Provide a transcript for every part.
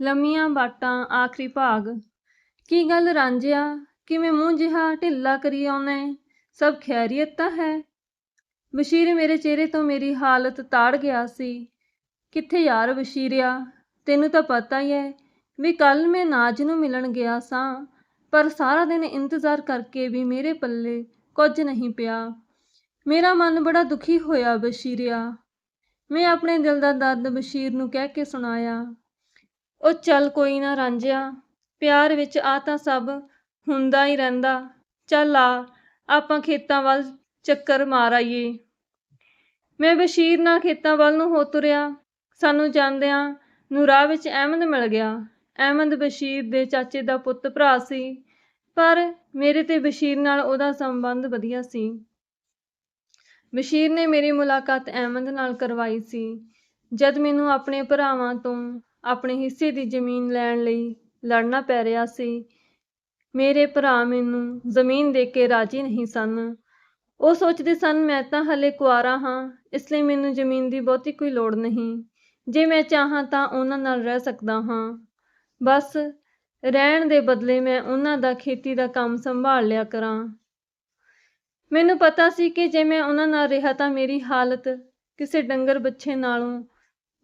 ਲੰਮੀਆਂ ਬਾਟਾਂ, ਆਖਰੀ ਭਾਗ। ਕੀ ਗੱਲ ਰਾਂਝਿਆ? ਕਿਵੇਂ ਮੂੰਹ ਜਿਹਾ ਢਿੱਲਾ ਕਰੀ ਆਉਣਾ ਏ? ਸਭ ਖੈਰੀਅਤ ਤਾਂ ਹੈ। ਬਸ਼ੀਰ ਮੇਰੇ ਚਿਹਰੇ ਤੋਂ ਮੇਰੀ ਹਾਲਤ ਤਾੜ ਗਿਆ ਸੀ। ਕਿੱਥੇ ਯਾਰ ਬਸ਼ੀਰਿਆ? ਤੈਨੂੰ ਤਾਂ ਪਤਾ ਹੀ ਹੈ ਵੀ ਕੱਲ ਮੈਂ ਨਾਜ ਨੂੰ ਮਿਲਣ ਗਿਆ ਸਾਂ, ਪਰ ਸਾਰਾ ਦਿਨ ਇੰਤਜ਼ਾਰ ਕਰਕੇ ਵੀ ਮੇਰੇ ਪੱਲੇ ਕੁਝ ਨਹੀਂ ਪਿਆ। ਮੇਰਾ ਮਨ ਬੜਾ ਦੁਖੀ ਹੋਇਆ ਬਸ਼ੀਰਿਆ। ਮੈਂ ਆਪਣੇ ਦਿਲ ਦਾ ਦਰਦ ਬਸ਼ੀਰ ਨੂੰ ਕਹਿ ਕੇ ਸੁਣਾਇਆ। ਉਹ ਚੱਲ ਕੋਈ ਨਾ ਰਾਂਝਿਆ, ਪਿਆਰ ਵਿੱਚ ਆ ਤਾਂ ਸਭ ਹੁੰਦਾ ਹੀ ਰਹਿੰਦਾ। ਚੱਲ ਆ, ਆਪਾਂ ਖੇਤਾਂ ਵੱਲ ਚੱਕਰ ਮਾਰ ਆਈਏ। ਮੈਂ ਬਸ਼ੀਰ ਨਾਲ ਖੇਤਾਂ ਵੱਲ ਨੂੰ ਹੋ ਤੁਰਿਆ। ਸਾਨੂੰ ਜਾਂਦਿਆਂ ਨੂੰ ਰਾਹ ਵਿੱਚ ਅਹਿਮਦ ਮਿਲ ਗਿਆ। ਅਹਿਮਦ ਬਸ਼ੀਰ ਦੇ ਚਾਚੇ ਦਾ ਪੁੱਤ ਭਰਾ ਸੀ, ਪਰ ਮੇਰੇ ਤੇ ਬਸ਼ੀਰ ਨਾਲ ਉਹਦਾ ਸੰਬੰਧ ਵਧੀਆ ਸੀ। ਬਸ਼ੀਰ ਨੇ ਮੇਰੀ ਮੁਲਾਕਾਤ ਅਹਿਮਦ ਨਾਲ ਕਰਵਾਈ ਸੀ। ਜਦ ਮੈਨੂੰ ਆਪਣੇ ਭਰਾਵਾਂ ਤੋਂ ਆਪਣੇ ਹਿੱਸੇ ਦੀ ਜ਼ਮੀਨ ਲੈਣ ਲਈ ਲੜਨਾ ਪੈ ਰਿਹਾ ਸੀ। ਮੇਰੇ ਭਰਾ ਮੈਨੂੰ ਜ਼ਮੀਨ ਦੇ ਕੇ ਰਾਜੀ ਨਹੀਂ ਸਨ। ਉਹ ਸੋਚਦੇ ਸਨ, ਮੈਂ ਤਾਂ ਹਲੇ ਕੁਆਰਾ ਹਾਂ, ਇਸ ਲਈ ਮੈਨੂੰ ਜ਼ਮੀਨ ਦੀ ਬਹੁਤੀ ਕੋਈ ਲੋੜ ਨਹੀਂ। ਜੇ ਮੈਂ ਚਾਹਾਂ ਤਾਂ ਉਹਨਾਂ ਨਾਲ ਰਹਿ ਸਕਦਾ ਹਾਂ। ਬਸ ਰਹਿਣ ਦੇ ਬਦਲੇ ਮੈਂ ਉਹਨਾਂ ਦਾ ਖੇਤੀ ਦਾ ਕੰਮ ਸੰਭਾਲ ਲਿਆ ਕਰਾਂ। ਮੈਨੂੰ ਪਤਾ ਸੀ ਕਿ ਜੇ ਮੈਂ ਉਹਨਾਂ ਨਾਲ ਰਿਹਾ ਤਾਂ ਮੇਰੀ ਹਾਲਤ ਕਿਸੇ ਡੰਗਰ ਬੱਚੇ ਨਾਲੋਂ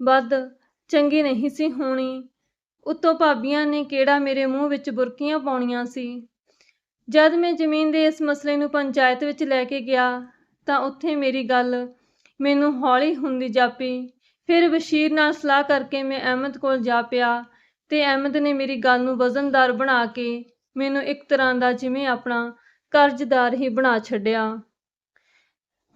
ਵੱਧ ਚੰਗੀ ਨਹੀਂ ਸੀ ਹੋਣੀ। ਉਤੋਂ ਭਾਬੀਆਂ ਨੇ ਕਿਹੜਾ ਮੇਰੇ ਮੂੰਹ ਵਿੱਚ ਬੁਰਕੀਆਂ ਪਾਉਣੀਆਂ ਸੀ। ਜਦ ਮੈਂ ਜ਼ਮੀਨ ਦੇ ਇਸ ਮਸਲੇ ਨੂੰ ਪੰਚਾਇਤ ਵਿੱਚ ਲੈ ਕੇ ਗਿਆ, ਤਾਂ ਉੱਥੇ ਮੇਰੀ ਗੱਲ ਮੈਨੂੰ ਹੌਲੀ ਹੁੰਦੀ ਜਾਪੀ। ਫਿਰ ਬਸ਼ੀਰ ਨਾਲ ਸਲਾਹ ਕਰਕੇ ਮੈਂ ਅਹਿਮਦ ਕੋਲ ਜਾ ਪਿਆ ਤੇ ਅਹਿਮਦ ਨੇ ਮੇਰੀ ਗੱਲ ਨੂੰ ਵਜ਼ਨਦਾਰ ਬਣਾ ਕੇ ਮੈਨੂੰ ਇੱਕ ਤਰ੍ਹਾਂ ਦਾ ਜਿਵੇਂ ਆਪਣਾ ਕਰਜ਼ਦਾਰ ਹੀ ਬਣਾ ਛੱਡਿਆ।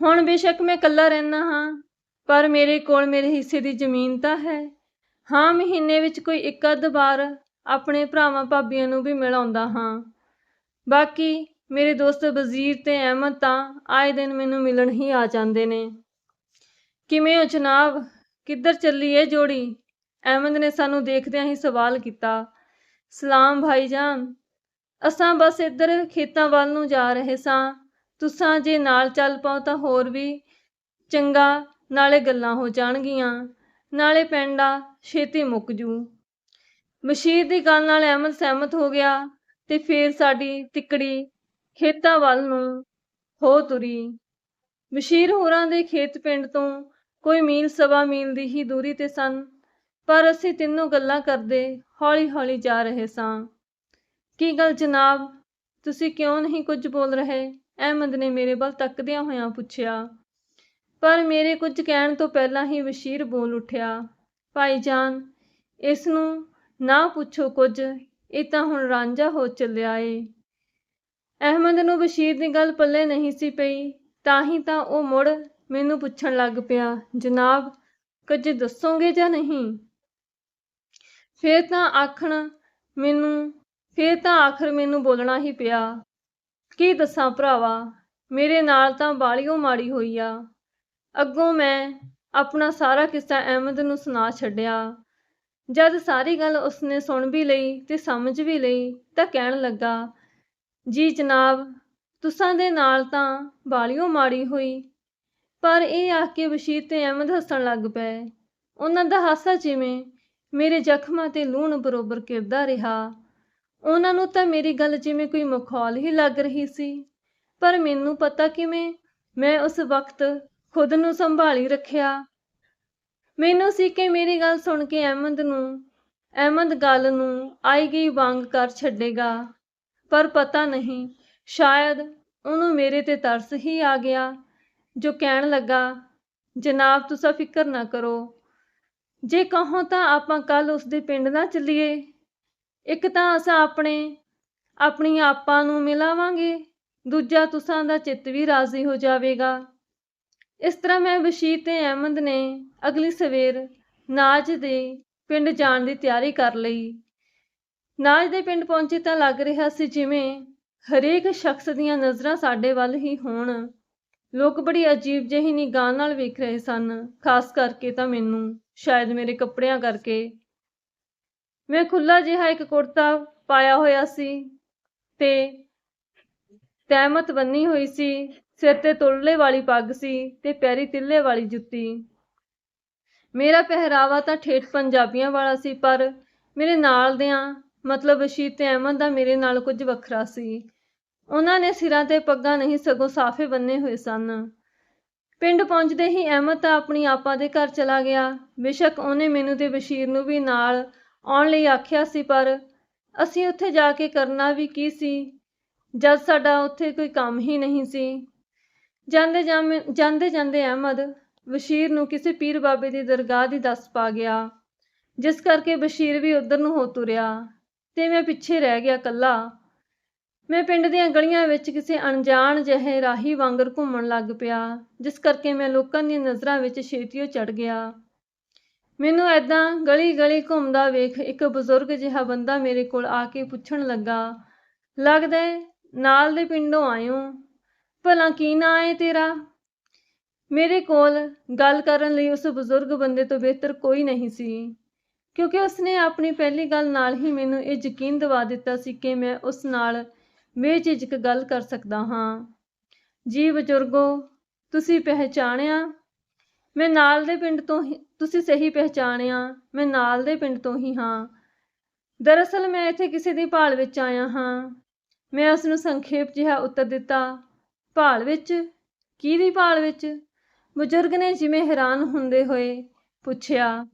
ਹੁਣ ਬੇਸ਼ੱਕ ਮੈਂ ਇਕੱਲਾ ਰਹਿਣਾ ਹਾਂ, ਪਰ ਮੇਰੇ ਕੋਲ ਮੇਰੇ ਹਿੱਸੇ ਦੀ ਜ਼ਮੀਨ ਤਾਂ ਹੈ। ਹਾਂ, ਮਹੀਨੇ ਵਿੱਚ ਕੋਈ ਇੱਕ ਅੱਧ ਵਾਰ ਆਪਣੇ ਭਰਾਵਾਂ ਭਾਬੀਆਂ ਨੂੰ ਵੀ ਮਿਲ ਆਉਂਦਾ ਹਾਂ। ਬਾਕੀ ਮੇਰੇ ਦੋਸਤ ਵਜ਼ੀਰ ਤੇ ਅਹਿਮਦ ਤਾਂ ਆਏ ਦਿਨ ਮੈਨੂੰ ਮਿਲਣ ਹੀ ਆ ਜਾਂਦੇ ਨੇ। ਕਿਵੇਂ ਹੋ ਜਨਾਬ? ਕਿੱਧਰ ਚੱਲੀ ਏ ਜੋੜੀ? ਅਹਿਮਦ ਨੇ ਸਾਨੂੰ ਦੇਖਦਿਆਂ ਹੀ ਸਵਾਲ ਕੀਤਾ, ਸਲਾਮ ਭਾਈਜਾਨ, ਅਸਾਂ ਬਸ ਇੱਧਰ ਖੇਤਾਂ ਵੱਲ ਨੂੰ ਜਾ ਰਹੇ ਸਾਂ। ਤੁਸਾਂ ਜੇ ਨਾਲ ਚੱਲ ਪਾਓ ਤਾਂ ਹੋਰ ਵੀ ਚੰਗਾ, ਨਾਲੇ ਗੱਲਾਂ ਹੋ ਜਾਣਗੀਆਂ। ਨਾਲੇ ਪੈਂਡਾ ਛੇਤੀ ਮੁੱਕ ਜੂ। ਮਸ਼ੀਰ ਦੀ ਗੱਲ ਨਾਲ ਅਹਿਮਦ ਸਹਿਮਤ ਹੋ ਗਿਆ ਤੇ ਫੇਰ ਸਾਡੀ ਤਿੱਕੜੀ ਖੇਤਾਂ ਵੱਲ ਨੂੰ ਹੋ ਤੁਰੀ। ਮਸ਼ੀਰ ਹੋਰਾਂ ਦੇ ਖੇਤ ਪਿੰਡ ਤੋਂ ਕੋਈ ਮੀਲ ਸਵਾ ਮੀਲ ਦੀ ਹੀ ਦੂਰੀ ਤੇ ਸਨ, ਪਰ ਅਸੀਂ ਤਿੰਨੋਂ ਗੱਲਾਂ ਕਰਦੇ ਹੌਲੀ-ਹੌਲੀ ਜਾ ਰਹੇ ਸਾਂ। ਕੀ ਗੱਲ ਜਨਾਬ? ਤੁਸੀਂ ਕਿਉਂ ਨਹੀਂ ਕੁਝ ਬੋਲ ਰਹੇ? ਅਹਿਮਦ ਨੇ ਮੇਰੇ ਵੱਲ ਤੱਕਦਿਆਂ ਹੋਇਆਂ ਪੁੱਛਿਆ। ਪਰ ਮੇਰੇ ਕੁਝ ਕਹਿਣ ਤੋਂ ਪਹਿਲਾਂ ਹੀ ਬਸ਼ੀਰ ਬੋਲ ਉੱਠਿਆ, ਭਾਈ ਜਾਨ, ਇਸ ਨੂੰ ਨਾ ਪੁੱਛੋ ਕੁਝ, ਇਹ ਤਾਂ ਹੁਣ ਰਾਂਝਾ ਹੋ ਚੱਲਿਆ ਏ। ਅਹਿਮਦ ਨੂੰ ਬਸ਼ੀਰ ਦੀ ਗੱਲ ਪੱਲੇ ਨਹੀਂ ਸੀ ਪਈ, ਤਾਂ ਹੀ ਤਾਂ ਉਹ ਮੁੜ ਮੈਨੂੰ ਪੁੱਛਣ ਲੱਗ ਪਿਆ, ਜਨਾਬ, ਕੁਝ ਦੱਸੋਗੇ ਜਾਂ ਨਹੀਂ? ਫੇਰ ਤਾਂ ਆਖਣ ਮੈਨੂੰ, ਫੇਰ ਤਾਂ ਆਖਰ ਮੈਨੂੰ ਬੋਲਣਾ ਹੀ ਪਿਆ, ਕੀ ਦੱਸਾਂ ਭਰਾਵਾ, ਮੇਰੇ ਨਾਲ ਤਾਂ ਬਾਲੀਓ ਮਾੜੀ ਹੋਈ ਆ। ਅੱਗੋਂ ਮੈਂ ਆਪਣਾ ਸਾਰਾ ਕਿੱਸਾ ਅਹਿਮਦ ਨੂੰ ਸੁਣਾ ਛੱਡਿਆ। ਜਦ ਸਾਰੀ ਗੱਲ ਉਸਨੇ ਸੁਣ ਵੀ ਲਈ ਤੇ ਸਮਝ ਵੀ ਲਈ ਤਾਂ ਕਹਿਣ ਲੱਗਾ, ਜੀ ਜਨਾਬ, ਤੁਸਾਂ ਦੇ ਨਾਲ ਤਾਂ ਬਾਲੀਓ ਮਾੜੀ ਹੋਈ, ਪਰ ਇਹ ਆਖ ਕੇ ਬਸ਼ੀਰ ਤੇ ਅਹਿਮਦ ਹੱਸਣ ਲੱਗ ਪਏ। ਉਹਨਾਂ ਦਾ ਹਾਸਾ ਜਿਵੇਂ ਮੇਰੇ ਜ਼ਖਮਾਂ ਤੇ ਲੂਣ ਬਰੋਬਰ ਕਿਰਦਾ ਰਿਹਾ। ਉਹਨਾਂ ਨੂੰ ਤਾਂ ਮੇਰੀ ਗੱਲ ਜਿਵੇਂ ਕੋਈ ਮਖੌਲ ਹੀ ਲੱਗ ਰਹੀ ਸੀ, ਪਰ ਮੈਨੂੰ ਪਤਾ ਕਿਵੇਂ ਮੈਂ ਉਸ ਵਕਤ ਖੁਦ ਨੂੰ ਸੰਭਾਲੀ ਰੱਖਿਆ। ਮੈਨੂੰ ਸੀ ਕਿ ਮੇਰੀ ਗੱਲ ਸੁਣ ਕੇ ਅਹਿਮਦ ਨੂੰ, ਅਹਿਮਦ ਗੱਲ ਨੂੰ ਆਈ ਗਈ ਵਾਂਗ ਕਰ ਛੱਡੇਗਾ। ਪਰ ਪਤਾ ਨਹੀਂ, ਸ਼ਾਇਦ ਉਹਨੂੰ ਮੇਰੇ ਤੇ ਤਰਸ ਹੀ ਆ ਗਿਆ, ਜੋ ਕਹਿਣ ਲੱਗਾ, ਜਨਾਬ, ਤੁਸੀਂ ਫਿਕਰ ਨਾ ਕਰੋ। ਜੇ ਕਹੋ ਤਾਂ ਆਪਾਂ ਕੱਲ ਉਸਦੇ ਪਿੰਡ ਨਾ ਚੱਲੀਏ। ਇੱਕ ਤਾਂ ਅਸਾਂ ਆਪਣੇ ਆਪਣੀ ਆਪਾਂ ਨੂੰ ਮਿਲਾਵਾਂਗੇ, ਦੂਜਾ ਤੁਸਾਂ ਦਾ ਚਿੱਤ ਵੀ ਰਾਜ਼ੀ ਹੋ ਜਾਵੇਗਾ। ਇਸ ਤਰ੍ਹਾਂ ਮੈਂ ਬਸ਼ੀਰ ਤੇ ਅਹਿਮਦ ਨੇ ਅਗਲੀ ਸਵੇਰ ਨਾਜ ਦੇ ਪਿੰਡ ਜਾਣ ਦੀ ਤਿਆਰੀ ਕਰ ਲਈ। ਨਾਜ ਦੇ ਪਿੰਡ ਪਹੁੰਚੇ ਤਾਂ ਲੱਗ ਰਿਹਾ ਸੀ ਜਿਵੇਂ ਹਰੇਕ ਸ਼ਖਸ ਦੀਆਂ ਨਜ਼ਰਾਂ ਸਾਡੇ ਵੱਲ ਹੀ ਹੋਣ। ਲੋਕ ਬੜੀ ਅਜੀਬ ਜਿਹੀ ਨਿਗਾਹ ਨਾਲ ਵੇਖ ਰਹੇ ਸਨ, ਖਾਸ ਕਰਕੇ ਤਾਂ ਮੈਨੂੰ, ਸ਼ਾਇਦ ਮੇਰੇ ਕੱਪੜਿਆਂ ਕਰਕੇ। ਮੈਂ ਖੁੱਲਾ ਜਿਹਾ ਇੱਕ ਕੁੜਤਾ ਪਾਇਆ ਹੋਇਆ ਸੀ ਤੇ ਤਹਿਮਤ ਬੰਨੀ ਹੋਈ ਸੀ ਸਿਰ ਤੇ ਤੁਰਲੇ ਵਾਲੀ ਪੱਗ ਸੀ ਤੇ ਪੈਰੀ ਤਿੱਲੇ ਵਾਲੀ ਜੁੱਤੀ। ਮੇਰਾ ਪਹਿਰਾਵਾ ਤਾਂ ਠੇਠ ਪੰਜਾਬੀਆਂ ਵਾਲਾ ਸੀ, ਪਰ ਮੇਰੇ ਨਾਲ ਦਿਆਂ ਮਤਲਬ ਬਸ਼ੀਰ ਤੇ ਅਹਿਮਦ ਦਾ ਮੇਰੇ ਨਾਲ ਕੁਝ ਵੱਖਰਾ ਸੀ। ਉਹਨਾਂ ਨੇ ਸਿਰਾਂ ਤੇ ਪੱਗਾਂ ਨਹੀਂ ਸਗੋਂ ਸਾਫੇ ਬੰਨੇ ਹੋਏ ਸਨ। ਪਿੰਡ ਪਹੁੰਚਦੇ ਹੀ ਅਹਿਮਦ ਤਾਂ ਆਪਣੀ ਆਪਾ ਦੇ ਘਰ ਚਲਾ ਗਿਆ। ਬੇਸ਼ੱਕ ਉਹਨੇ ਮੈਨੂੰ ਤੇ ਬਸ਼ੀਰ ਨੂੰ ਵੀ ਨਾਲ ਆਉਣ ਲਈ ਆਖਿਆ ਸੀ, ਪਰ ਅਸੀਂ ਉੱਥੇ ਜਾ ਕੇ ਕਰਨਾ ਵੀ ਕੀ ਸੀ? ਜਦ ਸਾਡਾ ਉੱਥੇ ਕੋਈ ਕੰਮ ਹੀ ਨਹੀਂ ਸੀ। ਜਾਂਦੇ ਜਾਂਦੇ ਜਾਂਦੇ ਅਹਿਮਦ ਬਸ਼ੀਰ ਨੂੰ ਕਿਸੇ ਪੀਰ ਬਾਬੇ ਦੀ ਦਰਗਾਹ ਦੀ ਦੱਸ ਪਾ ਗਿਆ, ਜਿਸ ਕਰਕੇ ਬਸ਼ੀਰ ਵੀ ਉਧਰ ਨੂੰ ਹੋ ਤੁਰਿਆ ਤੇ ਮੈਂ ਪਿੱਛੇ ਰਹਿ ਗਿਆ ਕੱਲਾ ਮੈਂ ਪਿੰਡ ਦੀਆਂ ਗਲੀਆਂ ਵਿੱਚ ਕਿਸੇ ਅਣਜਾਣ ਜਿਹੇ ਰਾਹੀ ਵਾਂਗਰ ਘੁੰਮਣ ਲੱਗ ਪਿਆ, ਜਿਸ ਕਰਕੇ ਮੈਂ ਲੋਕਾਂ ਦੀਆਂ ਨਜ਼ਰਾਂ ਵਿੱਚ ਛੇਤੀਓ ਚੜ ਗਿਆ। ਮੈਨੂੰ ਐਦਾਂ ਗਲੀ ਗਲੀ ਘੁੰਮਦਾ ਵੇਖ ਇੱਕ ਬਜ਼ੁਰਗ ਜਿਹਾ ਬੰਦਾ ਮੇਰੇ ਕੋਲ ਆ ਕੇ ਪੁੱਛਣ ਲੱਗਾ, ਲੱਗਦਾ ਨਾਲ ਦੇ ਪਿੰਡੋਂ ਆਇਓ? ਭਲਾ ਕੀ ਨਾਂ ਏ ਤੇਰਾ? ਮੇਰੇ ਕੋਲ ਗੱਲ ਕਰਨ ਲਈ ਉਸ ਬਜ਼ੁਰਗ ਬੰਦੇ ਤੋਂ ਬਿਹਤਰ ਕੋਈ ਨਹੀਂ ਸੀ। ਕਿਉਂਕਿ ਉਸਨੇ ਆਪਣੀ ਪਹਿਲੀ ਗੱਲ ਨਾਲ ਹੀ ਮੈਨੂੰ ਇਹ ਯਕੀਨ ਦਿਵਾ ਦਿੱਤਾ ਸੀ ਕਿ ਮੈਂ ਉਸ ਨਾਲ ਬੇਝਿਜਕ ਗੱਲ ਕਰ ਸਕਦਾ ਹਾਂ। ਜੀ ਬਜ਼ੁਰਗੋ, ਤੁਸੀਂ ਪਹਿਚਾਣਿਆ? ਮੈਂ ਨਾਲ ਦੇ ਪਿੰਡ ਤੋਂ ਹੀ, ਤੁਸੀਂ ਸਹੀ ਪਹਿਚਾਣਿਆ? ਮੈਂ ਨਾਲ ਦੇ ਪਿੰਡ ਤੋਂ ਹੀ ਹਾਂ। ਦਰਅਸਲ ਮੈਂ ਇੱਥੇ ਕਿਸੇ ਦੀ ਭਾਲ ਵਿੱਚ ਆਇਆ ਹਾਂ। ਮੈਂ ਉਸ ਨੂੰ ਸੰਖੇਪ ਜਿਹਾ ਉੱਤਰ ਦਿੱਤਾ ਭਾਲ ਵਿੱਚ? ਕਿਹਦੀ ਭਾਲ ਵਿੱਚ? ਬਜ਼ੁਰਗ ਨੇ ਜਿਵੇਂ ਹੈਰਾਨ ਹੁੰਦੇ ਹੋਏ ਪੁੱਛਿਆ,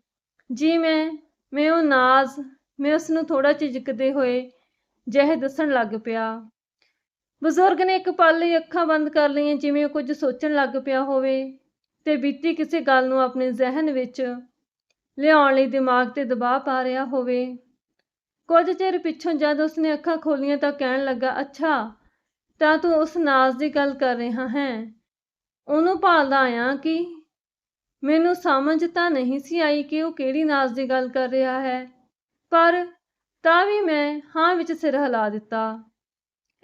ਜੀ ਮੈਂ ਮੈਂ ਉਹ ਨਾਜ਼, ਮੈਂ ਉਸ ਨੂੰ ਥੋੜਾ ਝਿਜਕਦੇ ਹੋਏ ਜਿਹੇ ਦੱਸਣ ਲੱਗ ਪਿਆ। ਬਜ਼ੁਰਗ ਨੇ ਇੱਕ ਪਲ ਲਈ ਅੱਖਾਂ ਬੰਦ ਕਰ ਲਈਆਂ, ਜਿਵੇਂ ਉਹ ਕੁਝ ਸੋਚਣ ਲੱਗ ਪਿਆ ਹੋਵੇ, ਤੇ ਬੀਤੀ ਕਿਸੇ ਗੱਲ ਨੂੰ ਆਪਣੇ ਜ਼ਿਹਨ ਵਿੱਚ ਲਿਆਉਣ ਲਈ ਦਿਮਾਗ ਤੇ ਦਬਾਅ ਪਾ ਰਿਹਾ ਹੋਵੇ। ਕੁਝ ਚਿਰ ਪਿੱਛੋਂ ਜਦ ਉਸਨੇ ਅੱਖਾਂ ਖੋਲੀਆਂ ਤਾਂ ਕਹਿਣ ਲੱਗਾ, ਅੱਛਾ ਤਾਂ ਤੂੰ ਉਸ ਨਾਜ਼ ਦੀ ਗੱਲ ਕਰ ਰਿਹਾ ਹੈ? ਉਹਨੂੰ ਭਾਲਦਾ ਆਇਆ ਕਿ ਮੈਨੂੰ ਸਮਝ ਤਾਂ ਨਹੀਂ ਸੀ ਆਈ ਕਿ ਉਹ ਕਿਹੜੀ ਨਾਜ਼ ਦੀ ਗੱਲ ਕਰ ਰਿਹਾ ਹੈ, ਪਰ ਤਾਂ ਵੀ ਮੈਂ ਹਾਂ ਵਿੱਚ ਸਿਰ ਹਿਲਾ ਦਿੱਤਾ।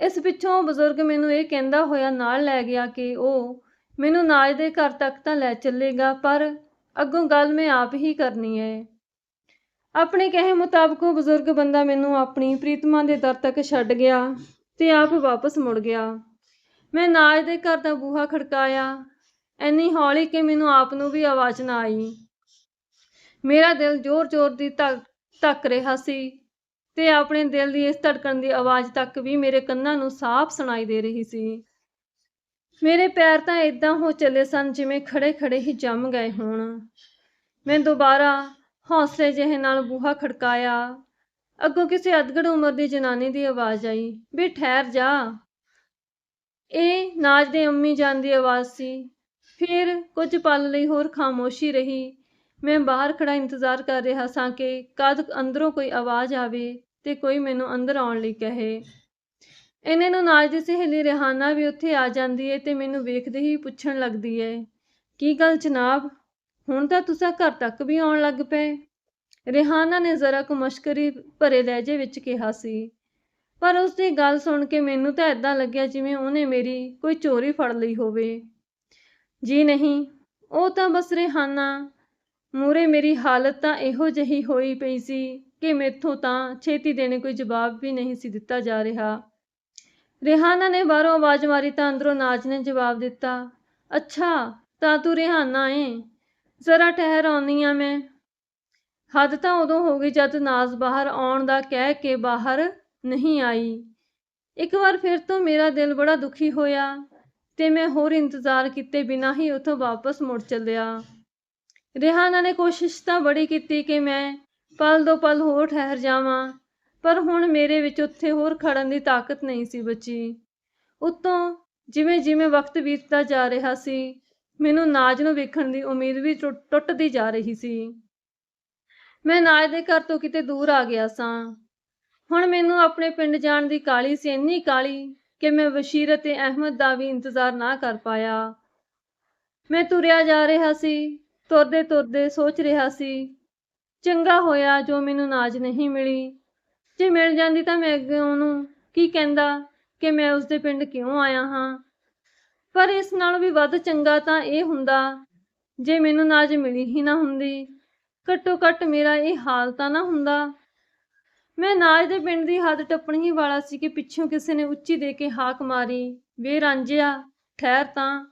ਇਸ ਪਿੱਛੋਂ ਬਜ਼ੁਰਗ ਮੈਨੂੰ ਇਹ ਕਹਿੰਦਾ ਹੋਇਆ ਨਾਲ ਲੈ ਗਿਆ ਕਿ ਉਹ ਮੈਨੂੰ ਨਾਜ ਦੇ ਘਰ ਤੱਕ ਤਾਂ ਲੈ ਚੱਲੇਗਾ, ਪਰ ਅੱਗੋਂ ਗੱਲ ਮੈਂ ਆਪ ਹੀ ਕਰਨੀ ਹੈ ਆਪਣੇ ਕਹੇ ਮੁਤਾਬਕ ਉਹ ਬਜ਼ੁਰਗ ਬੰਦਾ ਮੈਨੂੰ ਆਪਣੀ ਪ੍ਰੀਤਮਾ ਦੇ ਦਰ ਤੱਕ ਛੱਡ ਗਿਆ। ਤੇ ਆਪ ਵਾਪਸ ਮੁੜ ਗਿਆ। ਮੈਂ ਨਾਜ ਦੇ ਘਰ ਦਾ ਬੂਹਾ ਖੜਕਾਇਆ। ਐਨੀ ਹੌਲੀ ਕਿ ਮੈਨੂੰ ਆਪ ਨੂੰ ਵੀ ਆਵਾਜ਼ ਨਾ ਆਈ। ਮੇਰਾ ਦਿਲ ਜ਼ੋਰ-ਜ਼ੋਰ ਦੀ ਧੱਕ ਰਿਹਾ ਸੀ ਤੇ ਆਪਣੇ ਦਿਲ ਦੀ ਇਸ ਧੜਕਣ ਦੀ ਆਵਾਜ਼ ਤੱਕ ਵੀ ਮੇਰੇ ਕੰਨਾਂ ਨੂੰ ਸਾਫ਼ ਸੁਣਾਈ ਦੇ ਰਹੀ ਸੀ। ਮੇਰੇ ਪੈਰ ਤਾਂ ਇਦਾਂ ਹੋ ਚੱਲੇ ਸਨ ਜਿਵੇਂ ਖੜੇ-ਖੜੇ ਹੀ ਜੰਮ ਗਏ ਹੋਣ। ਮੈਂ ਦੁਬਾਰਾ ਹੌਸਲੇ ਜਿਹੇ ਨਾਲ ਬੂਹਾ ਖੜਕਾਇਆ। ਅੱਗੋਂ ਕਿਸੇ ਅਧਗੜ ਉਮਰ ਦੀ ਜਨਾਨੀ ਦੀ ਆਵਾਜ਼ ਆਈ, ਵੀ ਠਹਿਰ ਜਾ। ਇਹ ਨਾਜ ਦੇ ਅੰਮੀ ਜਾਨ ਦੀ ਆਵਾਜ਼ ਸੀ। ਫਿਰ ਕੁਝ ਪਲ ਲਈ ਹੋਰ ਖਾਮੋਸ਼ੀ ਰਹੀ। ਮੈਂ ਬਾਹਰ ਖੜਾ ਇੰਤਜ਼ਾਰ ਕਰ ਰਿਹਾ ਸਾਂ ਕਿ ਕਦ ਅੰਦਰੋਂ ਕੋਈ ਆਵਾਜ਼ ਆਵੇ ਤੇ ਕੋਈ ਮੈਨੂੰ ਅੰਦਰ ਆਉਣ ਲਈ ਕਹੇ। ਇਹਨੇ ਨੂੰ ਨਾਜ ਦੀ ਸਹੇਲੀ ਰਿਹਾਨਾ ਵੀ ਉੱਥੇ ਆ ਜਾਂਦੀ ਏ ਤੇ ਮੈਨੂੰ ਵੇਖਦੇ ਹੀ ਪੁੱਛਣ ਲੱਗਦੀ ਏ, ਕੀ ਗੱਲ ਜਨਾਬ? ਹੁਣ ਤਾਂ ਤੁਸੀਂ ਘਰ ਤੱਕ ਵੀ ਆਉਣ ਲੱਗ ਪਏ? ਰਿਹਾਨਾ ਨੇ ਜ਼ਰਾ ਕੁ ਮਸ਼ਕਰੀ ਭਰੇ ਲਹਿਜੇ ਵਿੱਚ ਕਿਹਾ ਸੀ, ਪਰ ਉਸ ਦੀ ਗੱਲ ਸੁਣ ਕੇ ਮੈਨੂੰ ਤਾਂ ਐਦਾਂ ਲੱਗਿਆ ਜਿਵੇਂ ਉਹਨੇ ਮੇਰੀ ਕੋਈ ਚੋਰੀ ਫੜ ਲਈ ਹੋਵੇ। ਜੀ ਨਹੀਂ, ਉਹ ਤਾਂ ਬਸ ਰਿਹਾਨਾ ਮੂਰੇ ਮੇਰੀ ਹਾਲਤ ਤਾਂ ਇਹੋ ਜਿਹੀ ਹੋਈ ਪਈ ਸੀ ਕਿ ਮੈਥੋਂ ਤਾਂ ਛੇਤੀ ਦੇਣੇ ਕੋਈ ਜਵਾਬ ਵੀ ਨਹੀਂ ਸੀ ਦਿੱਤਾ ਜਾ ਰਿਹਾ। ਰਿਹਾਨਾ ਨੇ ਬਾਹਰੋਂ ਆਵਾਜ਼ ਮਾਰੀ ਤਾਂ ਅੰਦਰੋਂ ਨਾਜ ਨੇ ਜਵਾਬ ਦਿੱਤਾ, ਅੱਛਾ, ਤਾਂ ਤੂੰ ਰਿਹਾਨਾ ਏ? ਜ਼ਰਾ ਠਹਿਰ ਆਉਣੀ ਆ ਮੈਂ ਹੱਦ ਤਾਂ ਉਦੋਂ ਹੋ ਗਈ ਜਦ ਨਾਜ਼ ਬਾਹਰ ਆਉਣ ਦਾ ਕਹਿ ਕੇ ਬਾਹਰ ਨਹੀਂ ਆਈ। ਇੱਕ ਵਾਰ ਫਿਰ ਤੋਂ ਮੇਰਾ ਦਿਲ ਬੜਾ ਦੁਖੀ ਹੋਇਆ ਤੇ ਮੈਂ ਹੋਰ ਇੰਤਜ਼ਾਰ ਕੀਤੇ ਬਿਨਾਂ ਹੀ ਉੱਥੋਂ ਵਾਪਸ ਮੁੜ ਚੱਲਿਆ। ਰਿਹਾਨਾ ਨੇ ਕੋਸ਼ਿਸ਼ ਤਾਂ ਬੜੀ ਕੀਤੀ ਕਿ ਮੈਂ ਪਲ ਦੋ ਪਲ ਹੋਰ ਠਹਿਰ ਜਾਵਾਂ, ਪਰ ਹੁਣ ਮੇਰੇ ਵਿੱਚ ਉੱਥੇ ਹੋਰ ਖੜਨ ਦੀ ਤਾਕਤ ਨਹੀਂ ਸੀ ਬਚੀ। ਉਤੋਂ ਜਿਵੇਂ ਜਿਵੇਂ ਵਕਤ ਬੀਤਦਾ ਜਾ ਰਿਹਾ ਸੀ, ਮੈਨੂੰ ਨਾਜ ਨੂੰ ਵੇਖਣ ਦੀ ਉਮੀਦ ਵੀ ਟੁੱਟ- ਟੁੱਟਦੀ ਜਾ ਰਹੀ ਸੀ। ਮੈਂ ਨਾਜ ਦੇ ਘਰ ਤੋਂ ਕਿਤੇ ਦੂਰ ਆ ਗਿਆ ਸਾਂ। ਹੁਣ ਮੈਨੂੰ ਆਪਣੇ ਪਿੰਡ ਜਾਣ ਦੀ ਕਾਲੀ ਸੀ ਇੰਨੀ ਕਾਲੀ ਕਿ ਮੈਂ ਬਸ਼ੀਰ ਅਤੇ ਅਹਿਮਦ ਦਾ ਵੀ ਇੰਤਜ਼ਾਰ ਨਾ ਕਰ ਪਾਇਆ। ਮੈਂ ਤੁਰਿਆ ਜਾ ਰਿਹਾ ਸੀ, ਤੁਰਦੇ ਤੁਰਦੇ ਸੋਚ ਰਿਹਾ ਸੀ, ਚੰਗਾ ਹੋਇਆ ਜੋ ਮੈਨੂੰ ਨਾਜ ਨਹੀਂ ਮਿਲੀ। ਜੇ ਮਿਲ ਜਾਂਦੀ ਤਾਂ ਮੈਂ ਅੱਗੇ ਉਹਨੂੰ ਕੀ ਕਹਿੰਦਾ ਕਿ ਮੈਂ ਉਸਦੇ ਪਿੰਡ ਕਿਉਂ ਆਇਆ ਹਾਂ? ਪਰ ਇਸ ਨਾਲੋਂ ਵੀ ਵੱਧ ਚੰਗਾ ਤਾਂ ਇਹ ਹੁੰਦਾ, ਜੇ ਮੈਨੂੰ ਨਾਜ ਮਿਲੀ ਹੀ ਨਾ ਹੁੰਦੀ। ਘੱਟੋ ਘੱਟ ਮੇਰਾ ਇਹ ਹਾਲ ਤਾਂ ਨਾ ਹੁੰਦਾ। ਮੈਂ ਨਾਜ ਦੇ ਪਿੰਡ ਦੀ ਹੱਦ ਟੱਪਣ ਹੀ ਵਾਲਾ ਸੀ ਕਿ ਪਿੱਛੋਂ ਕਿਸੇ ਨੇ ਉੱਚੀ ਦੇ ਕੇ ਹਾਕ ਮਾਰੀ, ਵੇ ਰਾਂਝਿਆ, ਠਹਿਰ ਤਾਂ।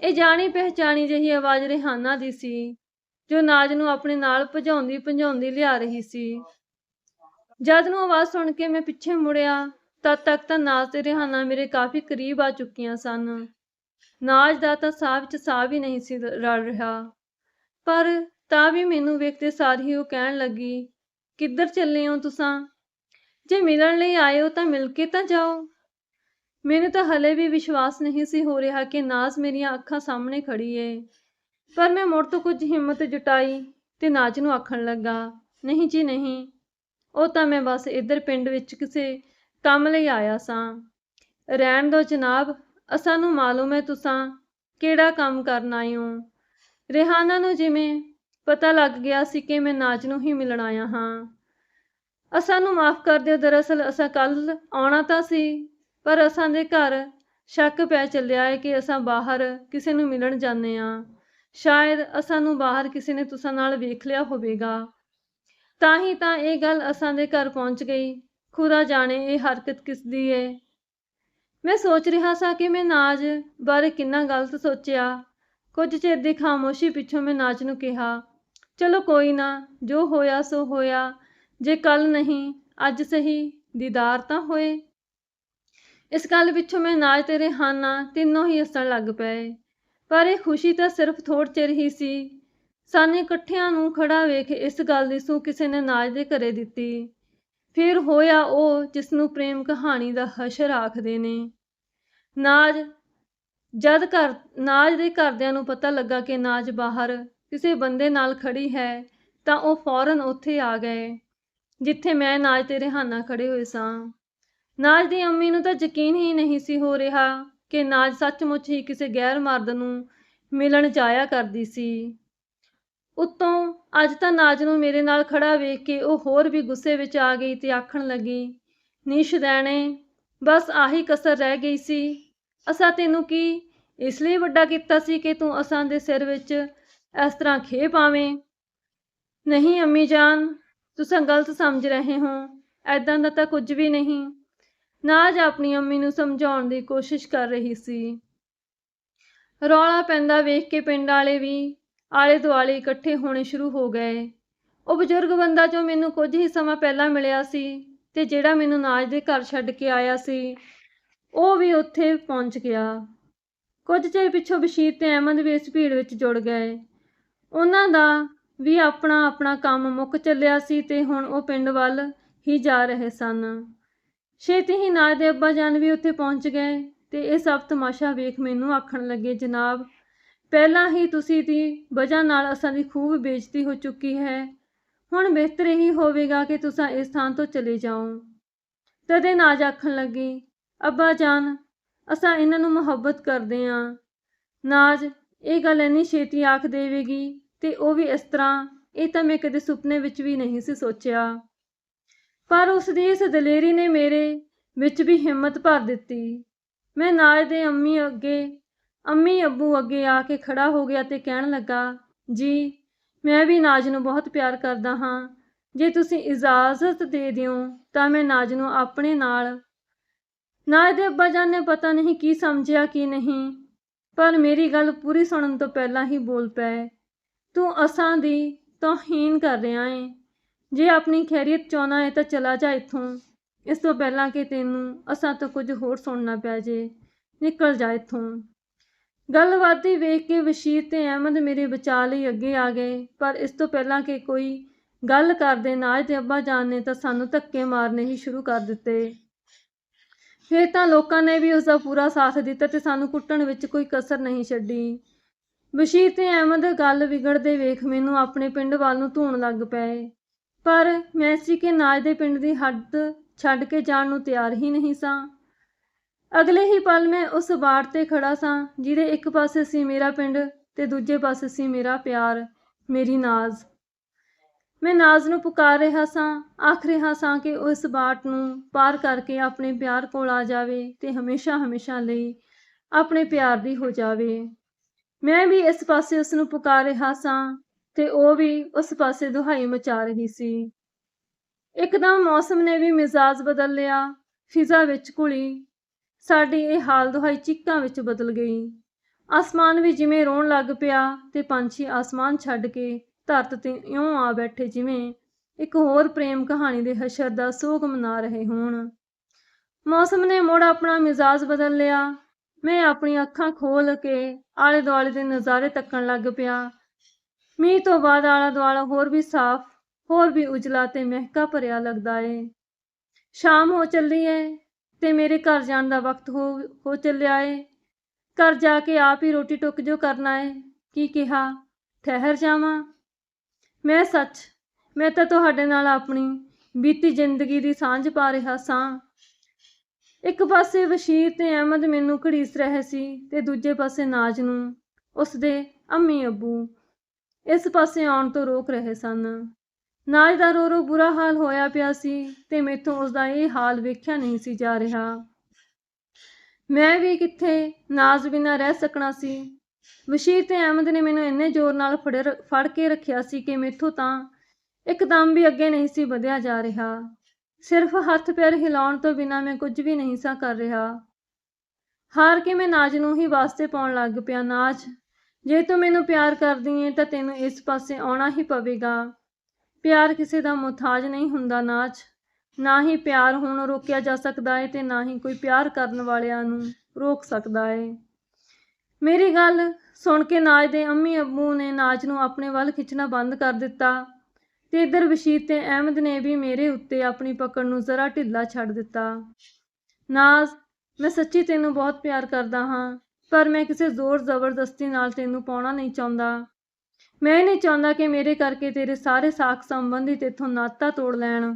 ਇਹ ਜਾਣੀ ਪਹਿਚਾਣੀ ਜਿਹੀ ਆਵਾਜ਼ ਰਿਹਾਨਾ ਦੀ ਸੀ, ਜੋ ਨਾਜ ਨੂੰ ਆਪਣੇ ਨਾਲ ਭਜਾਉਂਦੀ ਭਜਾਉਂਦੀ ਲਿਆ ਰਹੀ ਸੀ। ਜਦ ਨੂੰ ਆਵਾਜ਼ ਸੁਣ ਕੇ ਮੈਂ ਪਿੱਛੇ ਮੁੜਿਆ, ਤਦ ਤੱਕ ਤਾਂ ਨਾਜ ਤੇ ਰਿਹਾਨਾ ਮੇਰੇ ਕਾਫੀ ਕਰੀਬ ਆ ਚੁੱਕੀਆਂ ਸਨ। ਨਾਜ ਦਾ ਤਾਂ ਸਾਹ ਵਿੱਚ ਸਾਹ ਵੀ ਨਹੀਂ ਸੀ ਰਲ ਰਿਹਾ। ਪਰ ਤਾਂ ਵੀ ਮੈਨੂੰ ਵੇਖਦੇ ਸਾਰ ਹੀ ਉਹ ਕਹਿਣ ਲੱਗੀ, ਕਿੱਧਰ ਚੱਲੇ ਹੋ ਤੁਸਾਂ? ਜੇ ਮਿਲਣ ਲਈ ਆਏ ਹੋ ਤਾਂ ਮਿਲ ਕੇ ਤਾਂ ਜਾਓ। ਮੈਨੂੰ ਤਾਂ ਹਲੇ ਵੀ ਵਿਸ਼ਵਾਸ ਨਹੀਂ ਸੀ ਹੋ ਰਿਹਾ ਕਿ ਨਾਜ਼ ਮੇਰੀਆਂ ਅੱਖਾਂ ਸਾਹਮਣੇ ਖੜੀ ਏ। ਪਰ ਮੈਂ ਮੁੜ ਤੋਂ ਕੁਝ ਹਿੰਮਤ ਜੁਟਾਈ ਤੇ ਨਾਜ ਨੂੰ ਆਖਣ ਲੱਗਾ, ਨਹੀਂ ਜੀ, ਨਹੀਂ। ਉਹ ਤਾਂ ਮੈਂ ਬਸ ਇੱਧਰ ਪਿੰਡ ਵਿੱਚ ਕਿਸੇ ਕੰਮ ਲਈ ਆਇਆ ਸਾਂ। ਰਹਿਣ ਦੋ ਜਨਾਬ, ਅਸਾਂ ਨੂੰ ਮਾਲੂਮ ਹੈ ਤੁਸਾਂ ਕਿਹੜਾ ਕੰਮ ਕਰਨ ਆਏ ਹੋ। ਰਿਹਾਨਾ ਨੂੰ ਜਿਵੇਂ ਪਤਾ ਲੱਗ ਗਿਆ ਸੀ ਕਿ ਮੈਂ ਨਾਜ ਨੂੰ ਹੀ ਮਿਲਣ ਆਇਆ ਹਾਂ। ਅਸਾਂ ਨੂੰ ਮਾਫ ਕਰ ਦਿਓ, ਦਰਅਸਲ ਅਸਾਂ ਕੱਲ ਆਉਣਾ ਤਾਂ ਸੀ, ਪਰ ਅਸਾਂ ਦੇ ਘਰ ਸ਼ੱਕ ਪੈ ਚੱਲਿਆ ਹੈ ਕਿ ਅਸਾਂ ਬਾਹਰ ਕਿਸੇ ਨੂੰ ਮਿਲਣ ਜਾਂਦੇ ਆ ਸ਼ਾਇਦ ਅਸਾਂ ਨੂੰ ਬਾਹਰ ਕਿਸੇ ਨੇ ਤੁਸਾਂ ਨਾਲ ਵੇਖ ਲਿਆ ਹੋਵੇਗਾ। ਤਾਂ ਹੀ ਤਾਂ ਇਹ ਗੱਲ ਅਸਾਂ ਦੇ ਘਰ ਪਹੁੰਚ ਗਈ। ਖੁਦਾ ਜਾਣੇ ਇਹ ਹਰਕਤ ਕਿਸ ਦੀ ਏ। ਮੈਂ ਸੋਚ ਰਿਹਾ ਸਾਂ ਕਿ ਮੈਂ ਨਾਜ ਬਾਰੇ ਕਿੰਨਾ ਗਲਤ ਸੋਚਿਆ। ਕੁਝ ਚਿਰ ਦੀ ਖਾਮੋਸ਼ੀ ਪਿੱਛੋਂ ਮੈਂ ਨਾਜ ਨੂੰ ਕਿਹਾ ਚਲੋ ਕੋਈ ਨਾ, ਜੋ ਹੋਇਆ ਸੋ ਹੋਇਆ, ਜੇ ਕੱਲ ਨਹੀਂ, ਅੱਜ ਸਹੀ, ਦੀਦਾਰ ਤਾਂ ਹੋਏ। ਇਸ ਗੱਲ ਪਿੱਛੋਂ ਮੈਂ ਨਾਜ ਤੇ ਰਿਹਾਨਾ ਤਿੰਨੋਂ ਹੀ ਹੱਸਣ ਲੱਗ ਪਏ। ਪਰ ਇਹ ਖੁਸ਼ੀ ਤਾਂ ਸਿਰਫ ਥੋੜ ਚਿਰ ਹੀ ਸੀ। ਸਾਨੂੰ ਇਕੱਠਿਆਂ ਨੂੰ ਖੜਾ ਵੇਖ ਇਸ ਗੱਲ ਦੀ ਸੂ ਕਿਸੇ ਨੇ ਨਾਜ ਦੇ ਘਰੇ ਦਿੱਤੀ। ਫਿਰ ਹੋਇਆ ਉਹ ਜਿਸ ਨੂੰ ਪ੍ਰੇਮ ਕਹਾਣੀ ਦਾ ਹਸ਼ਰ ਆਖਦੇ ਨੇ। ਨਾਜ, ਜਦ ਘਰ, ਨਾਜ ਦੇ ਘਰਦਿਆਂ ਨੂੰ ਪਤਾ ਲੱਗਾ ਕਿ ਨਾਜ ਬਾਹਰ ਕਿਸੇ ਬੰਦੇ ਨਾਲ ਖੜੀ ਹੈ, ਤਾਂ ਉਹ ਫੌਰਨ ਉੱਥੇ ਆ ਗਏ, ਜਿੱਥੇ ਮੈਂ ਨਾਜ ਤੇ ਰਿਹਾਨਾ ਖੜੇ ਹੋਏ ਸਾਂ। ਨਾਜ ਦੀ ਅੰਮੀ ਨੂੰ ਤਾਂ ਯਕੀਨ ਹੀ ਨਹੀਂ ਸੀ ਹੋ ਰਿਹਾ ਕਿ ਨਾਜ ਸੱਚਮੁੱਚ ਹੀ ਕਿਸੇ ਗੈਰ ਮਰਦ ਨੂੰ ਮਿਲਣ ਜਾਇਆ ਕਰਦੀ ਸੀ। ਉਤੋਂ ਅੱਜ ਤਾਂ ਨਾਜ ਨੂੰ ਮੇਰੇ ਨਾਲ ਖੜਾ ਵੇਖ ਕੇ ਉਹ ਹੋਰ ਵੀ ਗੁੱਸੇ ਵਿੱਚ ਆ ਗਈ ਤੇ ਆਖਣ ਲੱਗੀ ਨਿਸ਼ਦੈਣੇ ਬਸ ਆਹੀ ਕਸਰ ਰਹਿ ਗਈ ਸੀ। ਅਸਾਂ ਤੈਨੂੰ ਕੀ ਇਸ ਲਈ ਵੱਡਾ ਕੀਤਾ ਸੀ ਕਿ ਤੂੰ ਅਸਾਂ ਦੇ ਸਿਰ ਵਿੱਚ ਇਸ ਤਰ੍ਹਾਂ ਖੇ ਪਾਵੇਂ। ਨਹੀਂ, ਅੰਮੀ ਜਾਨ, ਤੁਸੀਂ ਗਲਤ ਸਮਝ ਰਹੇ ਹੋ। ਐਦਾਂ ਦਾ ਤਾਂ ਕੁਝ ਵੀ ਨਹੀਂ। ਨਾਜ ਆਪਣੀ ਅੰਮੀ ਨੂੰ ਸਮਝਾਉਣ ਦੀ ਕੋਸ਼ਿਸ਼ ਕਰ ਰਹੀ ਸੀ। ਰੌਲਾ ਪੈਂਦਾ ਵੇਖ ਕੇ ਪਿੰਡ ਵਾਲੇ ਵੀ ਆਲੇ ਦੁਆਲੇ ਇਕੱਠੇ ਹੋਣੇ ਸ਼ੁਰੂ ਹੋ ਗਏ। ਉਹ ਬਜ਼ੁਰਗ ਬੰਦਾ ਜੋ ਮੈਨੂੰ ਕੁਝ ਹੀ ਸਮਾਂ ਪਹਿਲਾਂ ਮਿਲਿਆ ਸੀ ਤੇ ਜਿਹੜਾ ਮੈਨੂੰ ਨਾਜ ਦੇ ਘਰ ਛੱਡ ਕੇ ਆਇਆ ਸੀ, ਉਹ ਵੀ ਉੱਥੇ ਪਹੁੰਚ ਗਿਆ। ਕੁਝ ਚਿਰ ਪਿੱਛੋਂ ਬਸ਼ੀਰ ਤੇ ਅਹਿਮਦ ਵੀ ਇਸ ਭੀੜ ਵਿੱਚ ਜੁੜ ਗਏ। ਉਹਨਾਂ ਦਾ ਵੀ ਆਪਣਾ ਆਪਣਾ ਕੰਮ ਮੁੱਕ ਚੱਲਿਆ ਸੀ ਤੇ ਹੁਣ ਉਹ ਪਿੰਡ ਵੱਲ ਹੀ ਜਾ ਰਹੇ ਸਨ। ਛੇਤੀ ਹੀ ਨਾਜ ਦੇ ਅੱਬਾ ਜਾਨ ਵੀ ਉੱਥੇ ਪਹੁੰਚ ਗਏ ਤੇ ਇਹ ਸਭ ਤਮਾਸ਼ਾ ਵੇਖ ਮੈਨੂੰ ਆਖਣ ਲੱਗੇ, ਜਨਾਬ, ਪਹਿਲਾਂ ਹੀ ਤੁਸੀਂ ਦੀ ਵਜ੍ਹਾ ਨਾਲ ਅਸਾਂ ਦੀ ਖੂਬ ਬੇਇੱਜ਼ਤੀ ਹੋ ਚੁੱਕੀ ਹੈ। ਹੁਣ ਬਿਹਤਰ ਹੀ ਹੋਵੇਗਾ ਕਿ ਤੁਸੀਂ ਇਸ ਥਾਂ ਤੋਂ ਚਲੇ ਜਾਓ। ਤਦੇ ਨਾਜ ਆਖਣ ਲੱਗੀ, ਅੱਬਾ ਜਾਨ, ਅਸਾਂ ਇਹਨਾਂ ਨੂੰ ਮੁਹੱਬਤ ਕਰਦੇ ਆਂ। ਨਾਜ, ਇਹ ਗੱਲ ਇੰਨੀ ਛੇਤੀ ਆਖ ਦੇਵੇਗੀ ਤੇ ਉਹ ਵੀ ਇਸ ਤਰ੍ਹਾਂ, ਇਹ ਤਾਂ ਮੈਂ ਕਦੇ ਸੁਪਨੇ ਵਿੱਚ ਵੀ ਨਹੀਂ ਸੀ ਸੋਚਿਆ। ਪਰ ਉਸ ਦੀ ਇਸ ਦਲੇਰੀ ਨੇ ਮੇਰੇ ਵਿੱਚ ਵੀ ਹਿੰਮਤ ਭਰ ਦਿੱਤੀ। ਮੈਂ ਨਾਜ ਦੇ ਅੰਮੀ ਅੱਗੇ, ਅੰਮੀ ਅੱਬੂ ਅੱਗੇ ਆ ਕੇ ਖੜਾ ਹੋ ਗਿਆ ਤੇ ਕਹਿਣ ਲੱਗਾ, ਜੀ, ਮੈਂ ਵੀ ਨਾਜ ਨੂੰ ਬਹੁਤ ਪਿਆਰ ਕਰਦਾ ਹਾਂ। ਜੇ ਤੁਸੀਂ ਇਜਾਜ਼ਤ ਦੇ ਦਿਓ, ਤਾਂ ਮੈਂ ਨਾਜ ਨੂੰ ਆਪਣੇ ਨਾਲ। ਨਾਜ ਦੇ ਅੱਬਾ ਜਾਨ ਨੇ ਪਤਾ ਨਹੀਂ ਕੀ ਸਮਝਿਆ ਕੀ ਨਹੀਂ, ਪਰ ਮੇਰੀ ਗੱਲ ਪੂਰੀ ਸੁਣਨ ਤੋਂ ਪਹਿਲਾਂ ਹੀ ਬੋਲ ਪਏ। ਤੂੰ ਅਸਾਂ ਦੀ ਤੋਹੀਨ ਕਰ ਰਿਹਾ ਏ। ਜੇ ਆਪਣੀ ਖੈਰੀਅਤ ਚਾਹਨਾ ਹੈ ਤਾਂ ਚਲਾ ਜਾ ਇੱਥੋਂ। ਇਸ ਤੋਂ ਪਹਿਲਾਂ ਕਿ ਤੈਨੂੰ ਅਸਾਂ ਤੋਂ ਕੁਝ ਹੋਰ ਸੁਣਨਾ ਪੈ ਜੇ, ਨਿਕਲ ਜਾ ਇੱਥੋਂ। ਗੱਲ ਵੇਖ ਕੇ ਵਸ਼ੀਰ ਤੇ ਅਹਿਮਦ ਮੇਰੇ ਬਚਾ ਲਈ ਅੱਗੇ ਆ ਗਏ, ਪਰ ਇਸ ਤੋਂ ਪਹਿਲਾਂ ਕਿ ਕੋਈ ਗੱਲ ਕਰਦੇ ਨਾਜ ਦੇ ਅੱਬਾ ਜਾਨ ਨੇ ਤਾਂ ਸਾਨੂੰ ਧੱਕੇ ਮਾਰਨੇ ਹੀ ਸ਼ੁਰੂ ਕਰ ਦਿੱਤੇ। ਫਿਰ ਤਾਂ ਲੋਕਾਂ ਨੇ ਵੀ ਉਸ ਦਾ ਪੂਰਾ ਸਾਥ ਦਿੱਤਾ ਤੇ ਸਾਨੂੰ ਕੁੱਟਣ ਵਿੱਚ ਕੋਈ ਕਸਰ ਨਹੀਂ ਛੱਡੀ। ਬਸ਼ੀਰ ਤੇ ਅਹਿਮਦ ਗੱਲ ਵਿਗੜਦੇ ਵੇਖ ਮੈਨੂੰ ਆਪਣੇ ਪਿੰਡ ਵੱਲ ਨੂੰ ਧੂਣ ਲੱਗ ਪਏ। ਪਰ ਮੈਂ ਸੀ ਕਿ ਨਾਜ ਦੇ ਪਿੰਡ ਦੀ ਹੱਦ ਛੱਡ ਕੇ ਜਾਣ ਨੂੰ ਤਿਆਰ ਹੀ ਨਹੀਂ ਸਾਂ। ਅਗਲੇ ਹੀ ਪਲ ਮੈਂ ਉਸ ਬਾੜ ਤੇ ਖੜਾ ਸਾਂ, ਜਿਹਦੇ ਇੱਕ ਪਾਸੇ ਸੀ ਮੇਰਾ ਪਿੰਡ ਤੇ ਦੂਜੇ ਪਾਸੇ ਸੀ ਮੇਰਾ ਪਿਆਰ, ਮੇਰੀ ਨਾਜ਼। ਮੈਂ ਨਾਜ਼ ਨੂੰ ਪੁਕਾਰ ਰਿਹਾ ਸਾਂ, ਆਖ ਰਿਹਾ ਸਾਂ ਕਿ ਉਹ ਇਸ ਬਾਟ ਨੂੰ ਪਾਰ ਕਰਕੇ ਆਪਣੇ ਪਿਆਰ ਕੋਲ ਆ ਜਾਵੇ ਤੇ ਹਮੇਸ਼ਾ ਹਮੇਸ਼ਾ ਲਈ ਆਪਣੇ ਪਿਆਰ ਦੀ ਹੋ ਜਾਵੇ। ਮੈਂ ਵੀ ਇਸ ਪਾਸੇ ਉਸ ਨੂੰ ਪੁਕਾਰ ਰਿਹਾ ਸਾਂ ਤੇ ਉਹ ਵੀ ਉਸ ਪਾਸੇ ਦੁਹਾਈ ਮਚਾ ਰਹੀ ਸੀ। ਇੱਕਦਮ ਮੌਸਮ ਨੇ ਵੀ ਮਿਜ਼ਾਜ ਬਦਲ ਲਿਆ। ਫਿਜ਼ਾ ਵਿੱਚ ਘੁਲੀ। ਸਾਡੀ ਇਹ ਹਾਲ ਦੁਹਾਈ ਚੀਕਾਂ ਵਿੱਚ ਬਦਲ ਗਈ। ਆਸਮਾਨ ਵੀ ਜਿਵੇਂ ਰੋਣ ਲੱਗ ਪਿਆ ਤੇ ਪੰਛੀ ਆਸਮਾਨ ਛੱਡ ਕੇ ਧਰਤ ਤੇ ਇਉਂ ਆ ਬੈਠੇ ਜਿਵੇਂ ਇੱਕ ਹੋਰ ਪ੍ਰੇਮ ਕਹਾਣੀ ਦੇ ਹਸ਼ਰ ਦਾ ਸੋਗ ਮਨਾ ਰਹੇ ਹੋਣ। ਮੌਸਮ ਨੇ ਮੁੜ ਆਪਣਾ ਮਿਜ਼ਾਜ ਬਦਲ ਲਿਆ। ਮੈਂ ਆਪਣੀਆਂ ਅੱਖਾਂ ਖੋਲ ਕੇ ਆਲੇ ਦੁਆਲੇ ਦੇ ਨਜ਼ਾਰੇ ਤੱਕਣ ਲੱਗ ਪਿਆ। ਮੀਂਹ ਤੋਂ ਬਾਅਦ ਆਲਾ ਦੁਆਲਾ ਹੋਰ ਵੀ ਸਾਫ਼, ਹੋਰ ਵੀ ਉਜਲਾ ਤੇ ਮਹਿਕਾ ਭਰਿਆ ਲੱਗਦਾ ਏ। ਸ਼ਾਮ ਹੋ ਚੱਲੀ ਏ ਤੇ ਮੇਰੇ ਘਰ ਜਾਣ ਦਾ ਵਕਤ ਹੋ ਹੋ ਚੱਲਿਆ ਏ। ਘਰ ਜਾ ਕੇ ਆਪ ਹੀ ਰੋਟੀ ਟੁੱਕ ਜੋ ਕਰਨਾ ਏ। ਕੀ ਕਿਹਾ? ਠਹਿਰ ਜਾਵਾਂ? ਮੈਂ ਸੱਚ, ਮੈਂ ਤਾਂ ਤੁਹਾਡੇ ਨਾਲ ਆਪਣੀ ਬੀਤੀ ਜ਼ਿੰਦਗੀ ਦੀ ਸਾਂਝ ਪਾ ਰਿਹਾ ਸਾਂ। ਇੱਕ ਪਾਸੇ ਬਸ਼ੀਰ ਤੇ ਅਹਿਮਦ ਮੈਨੂੰ ਘੜੀਸ ਰਹੇ ਸੀ ਤੇ ਦੂਜੇ ਪਾਸੇ ਨਾਜ ਨੂੰ ਉਸਦੇ ਅੰਮੀ ਅੱਬੂ। ਇਸ ਪਾਸੇ ਆਉਣ ਤੋਂ ਰੋਕ ਰਹੇ ਸਨ। ਨਾਜ ਦਾ ਰੋ ਰੋ ਬੁਰਾ ਹਾਲ ਹੋਇਆ ਪਿਆ ਸੀ ਤੇ ਮੈਥੋਂ ਉਸਦਾ ਇਹ ਹਾਲ ਵੇਖਿਆ ਨਹੀਂ ਸੀ ਜਾ ਰਿਹਾ। ਮੈਂ ਵੀ ਕਿੱਥੇ ਨਾਜ਼ ਬਿਨਾਂ ਰਹਿ ਸਕਣਾ ਸੀ। ਬਸ਼ੀਰ ਤੇ ਅਹਿਮਦ ਨੇ ਮੈਨੂੰ ਇੰਨੇ ਜ਼ੋਰ ਨਾਲ ਫੜ ਫੜ ਕੇ ਰੱਖਿਆ ਸੀ ਕਿ ਮੈਥੋਂ ਤਾਂ ਇੱਕਦਮ ਵੀ ਅੱਗੇ ਨਹੀਂ ਸੀ ਵਧਿਆ ਜਾ ਰਿਹਾ। ਸਿਰਫ ਹੱਥ ਪੈਰ ਹਿਲਾਉਣ ਤੋਂ ਬਿਨਾਂ ਮੈਂ ਕੁਝ ਵੀ ਨਹੀਂ ਸਾਂ ਕਰ ਰਿਹਾ। ਹਾਰ ਕੇ ਮੈਂ ਨਾਜ ਨੂੰ ਹੀ ਵਾਸਤੇ ਪਾਉਣ ਲੱਗ ਪਿਆ। ਨਾਜ, ਜੇ ਤੂੰ ਮੈਨੂੰ ਪਿਆਰ ਕਰਦੀ ਏ ਤਾਂ ਤੈਨੂੰ ਇਸ ਪਾਸੇ ਆਉਣਾ ਹੀ ਪਵੇਗਾ। ਪਿਆਰ ਕਿਸੇ ਦਾ ਮੁਹਤਾਜ ਨਹੀਂ ਹੁੰਦਾ ਨਾਚ ਨਾ ਹੀ ਪਿਆਰ ਹੁਣ ਰੋਕਿਆ ਜਾ ਸਕਦਾ ਏ ਤੇ ਨਾ ਹੀ ਕੋਈ ਪਿਆਰ ਕਰਨ ਵਾਲਿਆਂ ਨੂੰ ਰੋਕ ਸਕਦਾ ਏ। ਮੇਰੀ ਗੱਲ ਸੁਣ ਕੇ ਨਾਜ ਦੇ ਅੰਮੀ ਅੱਬੂ ਨੇ ਨਾਜ ਨੂੰ ਆਪਣੇ ਵੱਲ ਖਿੱਚਣਾ ਬੰਦ ਕਰ ਦਿੱਤਾ। ਤੇ ਇਧਰ ਬਸ਼ੀਰ ਤੇ ਅਹਿਮਦ ਨੇ ਵੀ ਮੇਰੇ ਉੱਤੇ ਆਪਣੀ ਪਕੜ ਨੂੰ ਜ਼ਰਾ ਢਿੱਲਾ ਛੱਡ ਦਿੱਤਾ। ਨਾਜ਼, ਮੈਂ ਸੱਚੀ ਤੈਨੂੰ ਬਹੁਤ ਪਿਆਰ ਕਰਦਾ ਹਾਂ, ਪਰ ਮੈਂ ਕਿਸੇ ਜ਼ੋਰ ਜ਼ਬਰਦਸਤੀ ਨਾਲ ਤੈਨੂੰ ਪਾਉਣਾ ਨਹੀਂ ਚਾਹੁੰਦਾ। ਮੈਂ ਨਹੀਂ ਚਾਹੁੰਦਾ ਕਿ ਮੇਰੇ ਕਰਕੇ ਤੇਰੇ ਸਾਰੇ ਸਾਖ ਸੰਬੰਧੀ ਤੇਥੋਂ ਨਾਤਾ ਤੋੜ ਲੈਣ।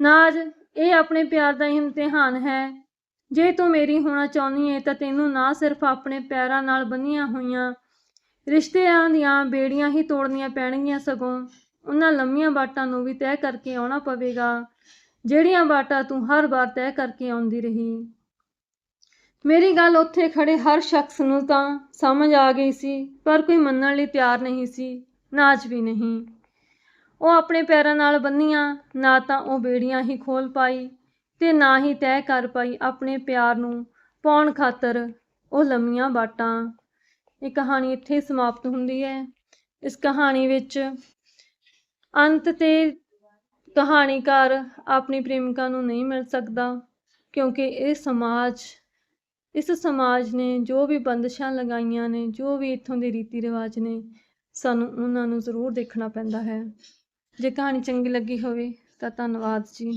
ਨਾਜ, ਇਹ ਆਪਣੇ ਪਿਆਰ ਦਾ ਇਮਤਿਹਾਨ ਹੈ। ਜੇ ਤੂੰ ਮੇਰੀ ਹੋਣਾ ਚਾਹੁੰਦੀ ਏ ਤਾਂ ਤੈਨੂੰ ਨਾ ਸਿਰਫ ਆਪਣੇ ਪੈਰਾਂ ਨਾਲ ਬੰਨੀਆਂ ਹੋਈਆਂ, ਰਿਸ਼ਤਿਆਂ ਦੀਆਂ ਬੇੜੀਆਂ ਹੀ ਤੋੜਨੀਆਂ ਪੈਣਗੀਆਂ ਸਗੋਂ। ਉਹਨਾਂ ਲੰਮੀਆਂ ਬਾਟਾਂ ਨੂੰ ਵੀ ਤੈਅ ਕਰਕੇ ਆਉਣਾ ਪਵੇਗਾ, ਜਿਹੜੀਆਂ ਬਾਟਾਂ ਤੂੰ ਹਰ ਵਾਰ ਤੈਅ ਕਰਕੇ ਆਉਂਦੀ ਰਹੀ। ਮੇਰੀ ਗੱਲ ਉੱਥੇ ਖੜੇ ਹਰ ਸ਼ਖਸ ਨੂੰ ਤਾਂ ਸਮਝ ਆ ਗਈ ਸੀ, ਪਰ ਕੋਈ ਮੰਨਣ ਲਈ ਤਿਆਰ ਨਹੀਂ ਸੀ ਨਾਚ ਵੀ ਨਹੀਂ। ਉਹ ਆਪਣੇ ਪੈਰਾਂ ਨਾਲ ਬੰਨੀਆਂ, ਨਾ ਤਾਂ ਉਹ ਬੇੜੀਆਂ ਹੀ ਖੋਲ ਪਾਈ ਤੇ ਨਾ ਹੀ ਤੈਅ ਕਰ ਪਾਈ ਆਪਣੇ ਪਿਆਰ ਨੂੰ ਪਾਉਣ ਖਾਤਰ ਉਹ ਲੰਮੀਆਂ ਬਾਟਾਂ। ਇਹ ਕਹਾਣੀ ਇੱਥੇ ਸਮਾਪਤ ਹੁੰਦੀ ਹੈ। ਇਸ ਕਹਾਣੀ ਵਿੱਚ ਅੰਤ ਤੇ ਕਹਾਣੀਕਾਰ ਆਪਣੀ ਪ੍ਰੇਮਿਕਾ ਨੂੰ ਨਹੀਂ ਮਿਲ ਸਕਦਾ, ਕਿਉਂਕਿ ਇਹ ਸਮਾਜ, ਇਸ ਸਮਾਜ ਨੇ ਜੋ ਵੀ ਬੰਦਸ਼ਾਂ ਲਗਾਈਆਂ ਨੇ, ਜੋ ਵੀ ਇੱਥੋਂ ਦੇ ਰੀਤੀ ਰਿਵਾਜ ਨੇ, ਸਾਨੂੰ ਉਹਨਾਂ ਨੂੰ ਜ਼ਰੂਰ ਦੇਖਣਾ ਪੈਂਦਾ ਹੈ। ਜੇ ਕਹਾਣੀ ਚੰਗੀ ਲੱਗੀ ਹੋਵੇ ਤਾਂ ਧੰਨਵਾਦ ਜੀ।